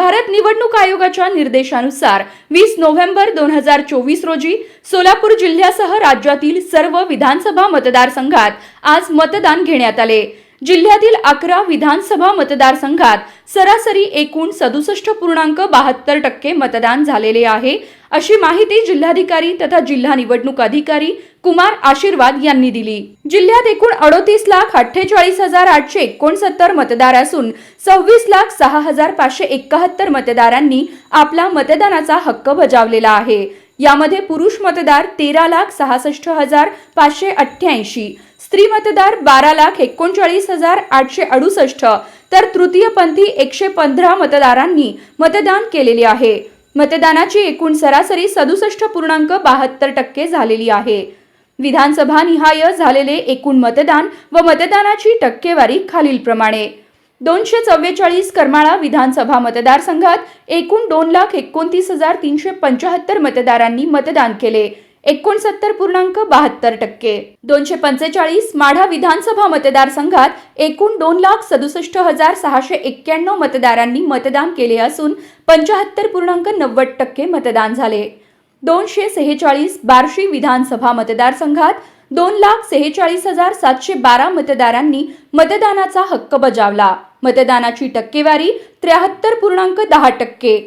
भारत निवडणूक आयोगाच्या निर्देशानुसार वीस नोव्हेंबर दोन हजार चोवीस रोजी सोलापूर जिल्ह्यासह राज्यातील सर्व विधानसभा मतदारसंघात आज मतदान घेण्यात आले. जिल्ह्यातील अकरा विधानसभा मतदारसंघात सरासरी एकूण सदुसष्ट पूर्णांक बहात्तर टक्के मतदान झालेले आहे. अशी माहिती जिल्हाधिकारी तथा जिल्हा निवडणूक अधिकारी कुमार आशीर्वाद यांनी दिली. जिल्ह्यात एकूण अडोतीस लाख अठ्ठेचाळीस हजार आठशे एकोणसत्तर मतदार असून सव्वीस लाख सहा हजार पाचशे एकाहत्तर मतदारांनी आपला मतदानाचा हक्क बजावलेला आहे. यामध्ये पुरुष मतदार तेरा लाख सहासष्ट हजार पाचशे अठ्ठ्याऐंशी स्त्री मतदार बारा लाख एकोणचाळीस हजार आठशे अडुसष्ट तर तृतीयपंथी एकशे पंधरा मतदारांनी मतदान केलेले आहे. मतदानाची एकूण सरासरी सदुसष्ट पूर्णांक बहात्तर टक्के झालेली आहे. विधानसभा निहाय झालेले एकूण मतदान व मतदानाची टक्केवारी खालीलप्रमाणे. दोनशे चव्वेचाळीस करमाळा विधानसभा मतदारसंघात एकूण दोन लाख एकोणतीस हजार तीनशे पंचाहत्तर मतदारांनी मतदान केले. एकोणसत्तर पूर्णांक बहात्तर टक्के. दोनशे पंचेचाळीस माढा विधानसभा मतदारसंघात एकूण दोन लाख सदुसष्ट हजार सहाशे एक्क्याण्णव मतदारांनी मतदान केले असून पंचाहत्तर पूर्णांक नव्वद टक्के मतदान झाले. दोनशे सेहेचाळीस बार्शी विधानसभा मतदारसंघात दोन लाख सेहेचाळीस हजार सातशे बारा मतदारांनी मतदानाचा हक्क बजावला. मतदानाची टक्केवारी त्र्याहत्तर पूर्णांक दहा टक्के.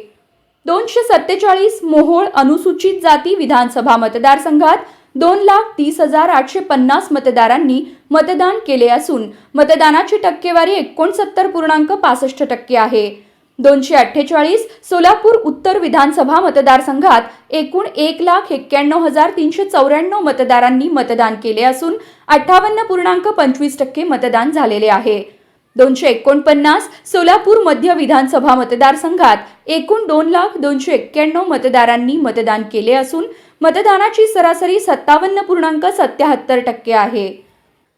दोनशे सत्तेचाळीस मोहोळ अनुसूचित जाती विधानसभा मतदारसंघात दोन लाख तीस हजार आठशे पन्नास मतदारांनी मतदान केले असून मतदानाची टक्केवारी एकोणसत्तर पूर्णांक पासष्ट टक्के आहे. दोनशे अठ्ठेचाळीस सोलापूर उत्तर विधानसभा मतदारसंघात एकूण एक लाख एक्क्याण्णव हजार तीनशे चौऱ्याण्णव मतदारांनी मतदान केले असून अठ्ठावन्न पूर्णांक पंचवीस टक्के मतदान झालेले आहे. दोनशे एकोणपन्नास सोलापूर मध्य विधानसभा मतदारसंघात एकूण दोन लाख दोनशे एक्क्याण्णव मतदारांनी मतदान केले असून मतदानाची सरासरी सत्तावन्न पूर्णांक सत्याहत्तर टक्के आहे.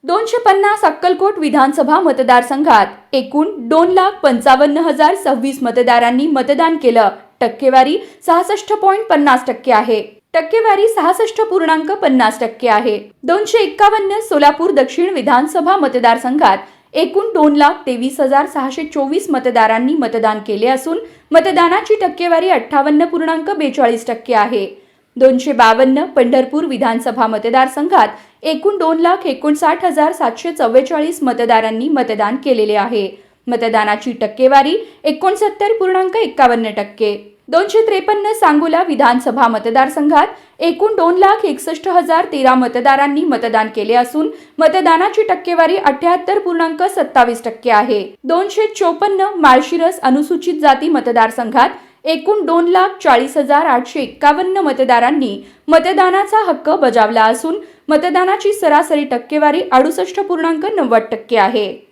दोनशे पन्नास अक्कलकोट विधानसभा मतदारसंघात एकूण दोन लाख पंचावन्न हजार सव्वीस मतदारांनी मतदान केलं. टक्केवारी सहासष्ट पॉईंट पन्नास टक्के आहे. टक्केवारी सहासष्ट पूर्णांक पन्नास टक्के आहे. दोनशे एक्कावन्न सोलापूर दक्षिण विधानसभा मतदारसंघात एकूण दोन लाख तेवीस हजार सहाशे चोवीस मतदारांनी मतदान केले असून मतदानाची टक्केवारी अठ्ठावन्न पूर्णांक बेचाळीस टक्के आहे. दोनशे बावन्न पंढरपूर विधानसभा मतदारसंघात एकूण दोन लाख एकोणसाठ हजार सातशे चव्वेचाळीस मतदारांनी मतदान केलेले आहे. मतदानाची टक्केवारी एकोणसत्तर पूर्णांक एक्कावन्न टक्के. दोनशे त्रेपन्न सांगोला विधानसभा मतदारसंघात एकूण दोन लाख एकसष्ट हजार तेरा मतदारांनी मतदान केले असून मतदानाची टक्केवारी अठ्याहत्तर पूर्णांक सत्तावीस टक्के आहे. दोनशे चोपन्न माळशिरस अनुसूचित जाती मतदारसंघात एकूण दोन लाख चाळीस हजार आठशे एक्कावन्न मतदारांनी मतदानाचा हक्क बजावला असून मतदानाची सरासरी टक्केवारी अडुसष्ट पूर्णांक नव्वद टक्के आहे.